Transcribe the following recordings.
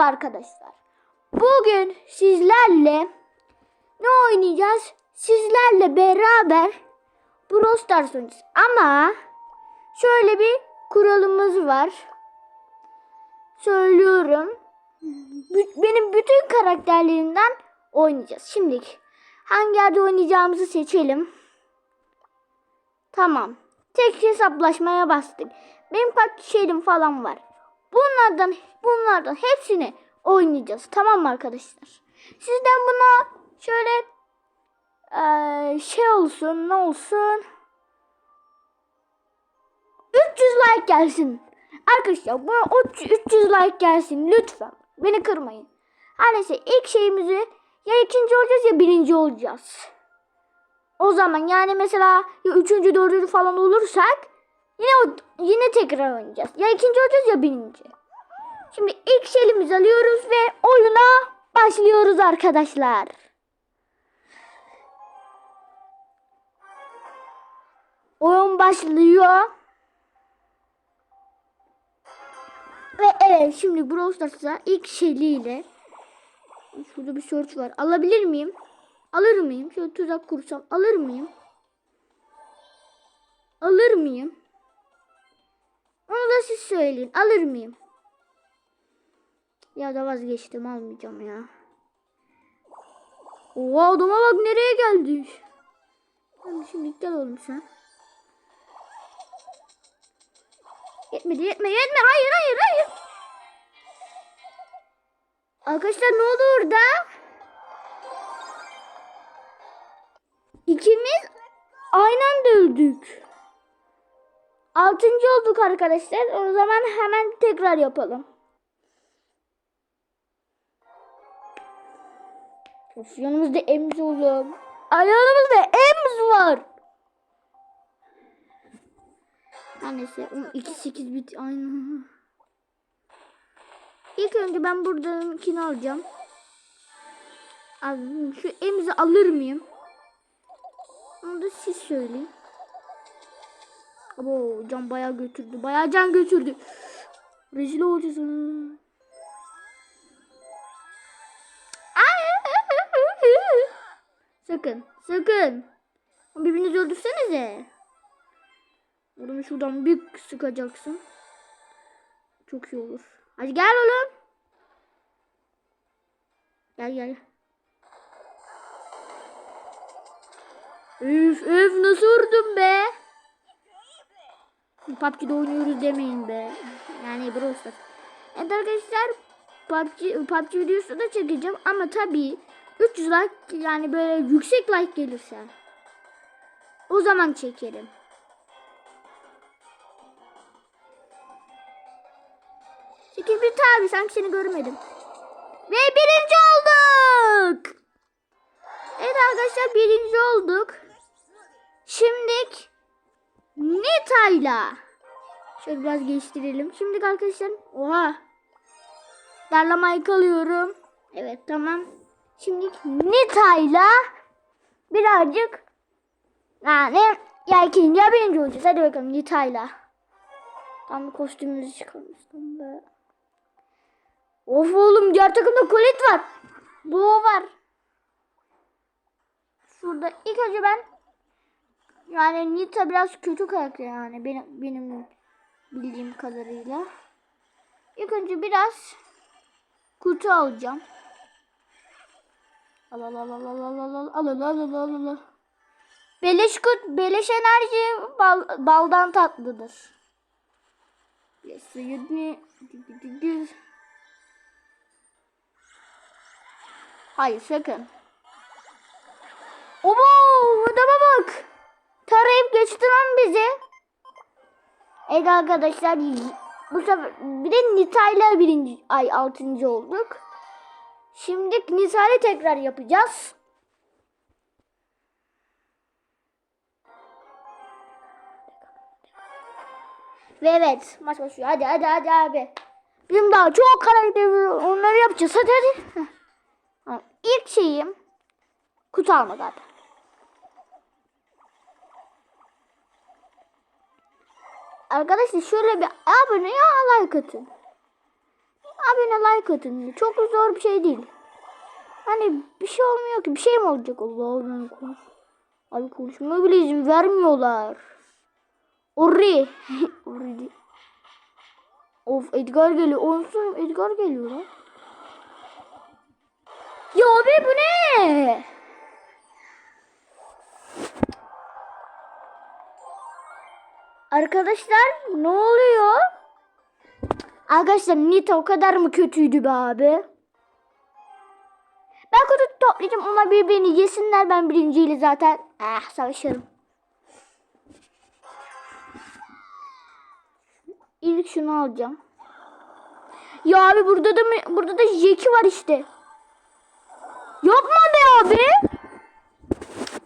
Merhaba arkadaşlar. Bugün sizlerle ne oynayacağız? Sizlerle beraber Brawl Stars oynayacağız. Ama şöyle bir kuralımız var. Söylüyorum. Benim bütün karakterlerimden oynayacağız. Şimdi hangi yerde oynayacağımızı seçelim. Tamam. Tek hesaplaşmaya bastık. Benim pak şeyim falan var. Bunlardan bunlardan hepsini oynayacağız. Tamam mı arkadaşlar? Sizden buna şöyle eee, şey olsun ne olsun 300 like gelsin. Arkadaşlar buna o 300 like gelsin lütfen. Beni kırmayın. Her neyse ilk şeyimizi ya ikinci olacağız ya birinci olacağız. O zaman yani mesela ya üçüncü dördüncü falan olursak yine yine tekrar oynayacağız. Ya ikinci olacağız ya birinci. Şimdi ilk şeyimizi alıyoruz ve oyuna başlıyoruz arkadaşlar. Oyun başlıyor. Ve evet şimdi Brawl Stars'a ilk şeyliyle şurada bir search var. Alabilir miyim? Alır mıyım? Şöyle tuzak kursam alır mıyım? Alır mıyım? Da siz söyleyin. Alır mıyım? Ya da vazgeçtim almayacağım ya. Oha adama bak nereye geldi. Hadi şimdi gel oğlum sen. Yetmedi yetme yetme hayır hayır hayır. Arkadaşlar ne oldu orada? İkimiz aynı anda öldük. Altıncı olduk arkadaşlar. O zaman hemen tekrar yapalım. Of yanımızda Ems oğlum. Ay yanımızda Ems var. Her neyse 2-8 bit aynı. İlk önce ben buradakini alacağım. Şu Ems'i alır mıyım? Onu da siz söyleyin. Abo can bayağı götürdü. Bayağı can götürdü. Rezil olacağız. Sakın. Sakın. Birbirinizi öldürsenize. Oğlum şuradan bir sıkacaksın. Çok iyi olur. Hadi gel oğlum. Gel gel. Üf üf nasıl vurdum be? PUBG'de oynuyoruz demeyin be. Yani Brawl. Evet arkadaşlar PUBG, PUBG videosu da çekeceğim ama tabii 300 like yani böyle yüksek like gelirse o zaman çekerim. Sekiz bit abi sanki seni görmedim. Ve birinci olduk. Evet arkadaşlar birinci olduk. Şimdilik Nita'yla. Şöyle biraz geçtirelim. Şimdi arkadaşlar oha. Darlamayı kalıyorum. Evet tamam. Şimdi Nita'yla birazcık yani ya ikinci ya birinci olacağız. Hadi bakalım Nita'yla. Tam kostümümüzü çıkarmıştım be. Of oğlum diğer takımda Colette var. Bu var. Şurada ilk önce ben yani Nita biraz kötü karakter yani benim benim bildiğim kadarıyla. İlk önce biraz kutu alacağım. Al al al al al al al al al al al al al. Beleş kut, beleş enerji bal, baldan tatlıdır. Yes, yedi. Hayır sakın. Obo adama bak. Tarayıp geçti lan bizi. Evet arkadaşlar bu sefer bir de Nita'yla birinci ay altıncı olduk. Şimdi Nita'yla tekrar yapacağız. Ve evet maç başlıyor. Hadi hadi hadi abi. Bizim daha çok karakterimiz var. onları yapacağız. Hadi hadi. İlk şeyim kutu almak abi. Arkadaşlar şöyle bir abone ya like atın. Abone like atın. Çok zor bir şey değil. Hani bir şey olmuyor ki. Bir şey mi olacak? Allah Allah. Abi konuşmaya bile izin vermiyorlar. Orri. Orri. Of Edgar geliyor. Onsuz Edgar geliyor lan. Ya abi bu ne? Arkadaşlar ne oluyor? Arkadaşlar Nita o kadar mı kötüydü be abi? Ben kutu toplayacağım onlar birbirini yesinler ben birinciyle zaten. Ah savaşırım. İlk şunu alacağım. Ya abi burada da burada da Jeki var işte. Yapma be abi.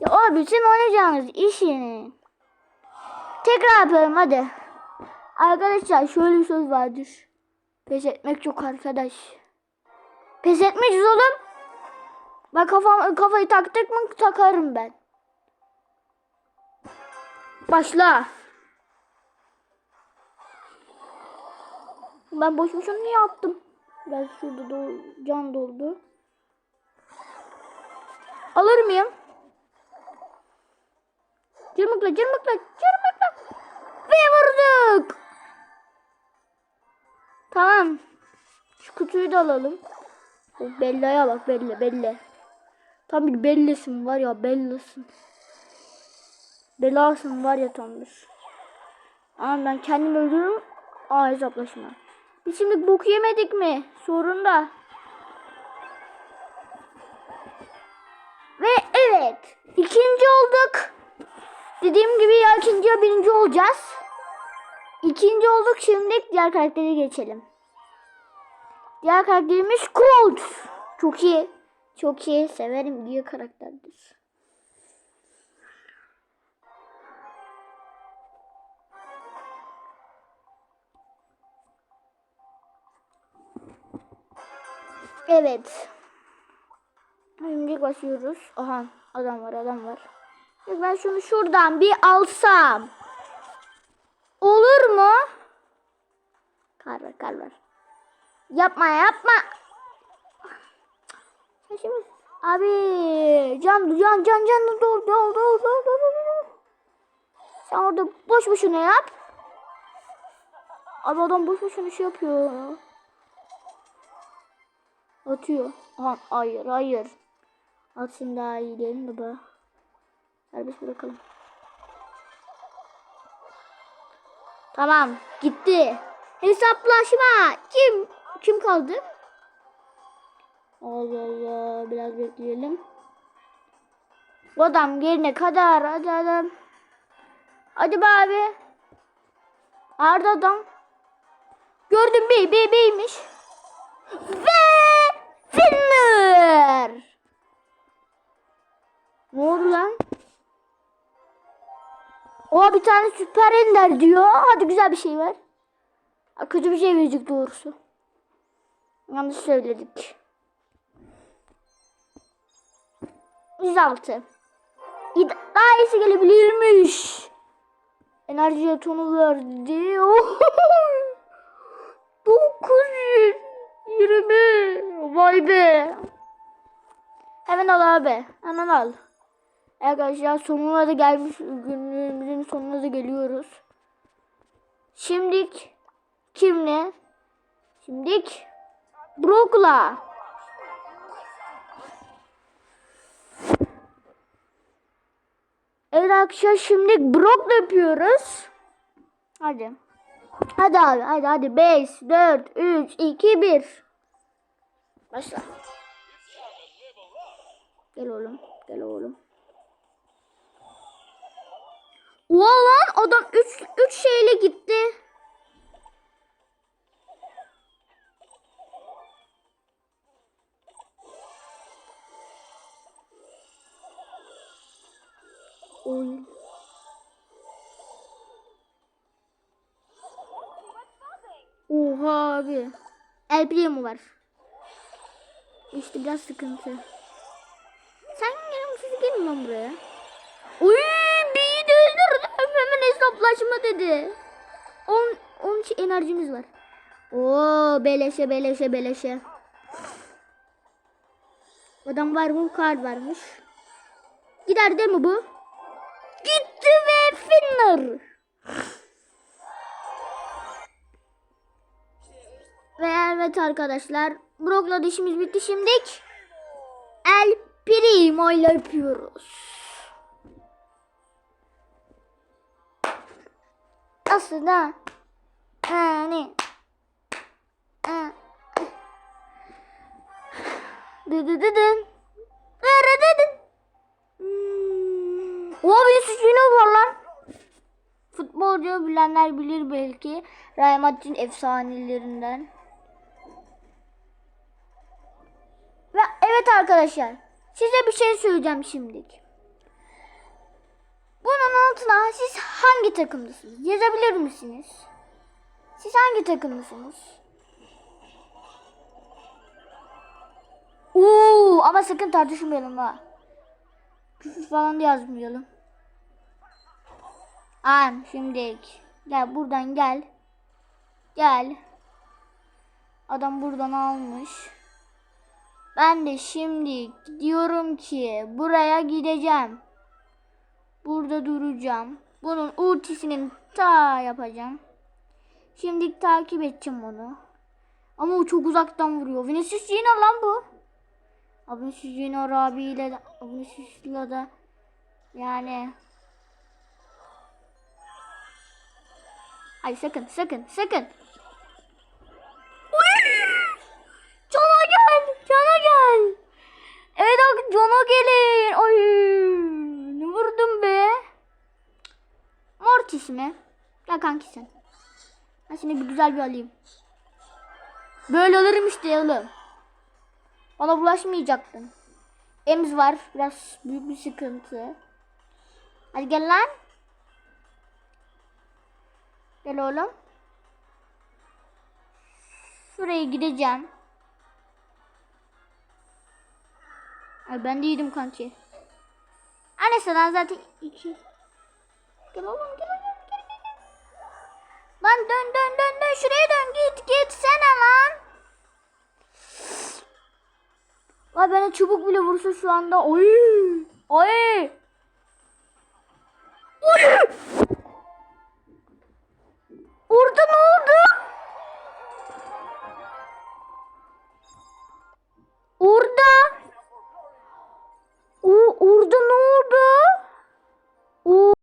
Ya abi sen oynayacağınız işini. Tekrar yapalım hadi. Arkadaşlar şöyle bir söz vardır. Pes etmek çok arkadaş. Pes etmeyiz oğlum. Bak kafam, kafayı taktık mı takarım ben. Başla. Ben boş boşuna niye attım? Biraz şurada do can doldu. Alır mıyım? Cırmıkla cırmıkla cırmıkla. Ve vurduk. Tamam. Şu kutuyu da alalım. O Bella'ya bak Bella Bella. Tam bir Bella'sın var ya Bella'sın. Belasın var ya tam. Ama ben kendimi öldürürüm. Aa hesaplaşma. Biz şimdi boku yemedik mi? Sorun da. Ve evet. ikinci. Dediğim gibi ya ikinci ya birinci olacağız. İkinci olduk şimdi diğer karaktere geçelim. Diğer karakterimiz Colt. Çok iyi. Çok iyi. Severim. İyi karakterdir. Evet. Şimdi başlıyoruz. Aha adam var adam var. Ben şunu şuradan bir alsam. Olur mu? Kar ver kar ver. Yapma yapma. Abi can can can can dur dur dur dur. Sen orada boş boşuna yap. Abi adam boş boşuna şey yapıyor. Atıyor. Aha, hayır hayır. Atsın daha iyi değil mi baba? Serbest bırakalım. Tamam gitti. Hesaplaşma. Kim? Kim kaldı? Allah Allah. Biraz bekleyelim. Bu adam gelene kadar. Hadi adam. Hadi be abi. Nerede adam? Gördüm bey bey beymiş. Ve Finler. Ne oldu lan? O bir tane süper ender diyor. Hadi güzel bir şey ver. Kötü bir şey verecek doğrusu. Yanlış söyledik. 106. İyi- Daha iyisi gelebilirmiş. Enerji jetonu verdi. 920. Vay be. Hemen al abi. Hemen al. Arkadaşlar sonuna da gelmiş. Günümüzün sonuna da geliyoruz. Şimdik kimle? Şimdik Brock'la. Evet arkadaşlar şimdi Brock'la yapıyoruz. Hadi. Hadi abi hadi hadi 5 4 3 2 1 Başla. Gel oğlum. Gel oğlum. Oha lan adam 3 3 şeyle gitti. Oy. Oha abi. El Primo var. İşte biraz sıkıntı. Sen gelin siz gelin buraya. Uy hesaplaşma dedi. 10 10 enerjimiz var. Oo beleşe beleşe beleşe. Adam var mı? Kar varmış. Gider değil mi bu? Gitti ve Finner. Ve evet arkadaşlar. Brock'la da işimiz bitti şimdilik. El Primo ile yapıyoruz. Aslında yani Ha. Dı dı dı dın. Dırı dı dın. Hmm. Oha bir suçluğuna var lan. Futbolcu bilenler bilir belki. Real Madrid'in efsanelerinden. Ve evet arkadaşlar. Size bir şey söyleyeceğim şimdilik. Bunun altına siz hangi takımdasınız? Yazabilir misiniz? Siz hangi takımlısınız? Oo, ama sakın tartışmayalım ha. Küfür falan da yazmayalım. An şimdi gel buradan gel. Gel. Adam buradan almış. Ben de şimdi diyorum ki buraya gideceğim. Burada duracağım. Bunun ultisinin ta yapacağım. Şimdi takip edeceğim onu. Ama o çok uzaktan vuruyor. Vinicius Junior lan bu. Vinicius Junior abiyle de Vinicius'la da yani Ay sakın sakın sakın. Mi? Gel kanki sen. Ben seni bir güzel bir alayım. Böyle alırım işte oğlum. Bana bulaşmayacaktın. Ems var. Biraz büyük bir sıkıntı. Hadi gel lan. Gel oğlum. Şuraya gideceğim. Ay ben de yedim kanki. Anne sana zaten iki. Gel oğlum gel oğlum. Lan dön dön dön dön şuraya dön git git sene lan. Lan bana çubuk bile vursa şu anda. Oy! Oy! Oy! Orada ne oldu? Orada. O orada ne oldu? O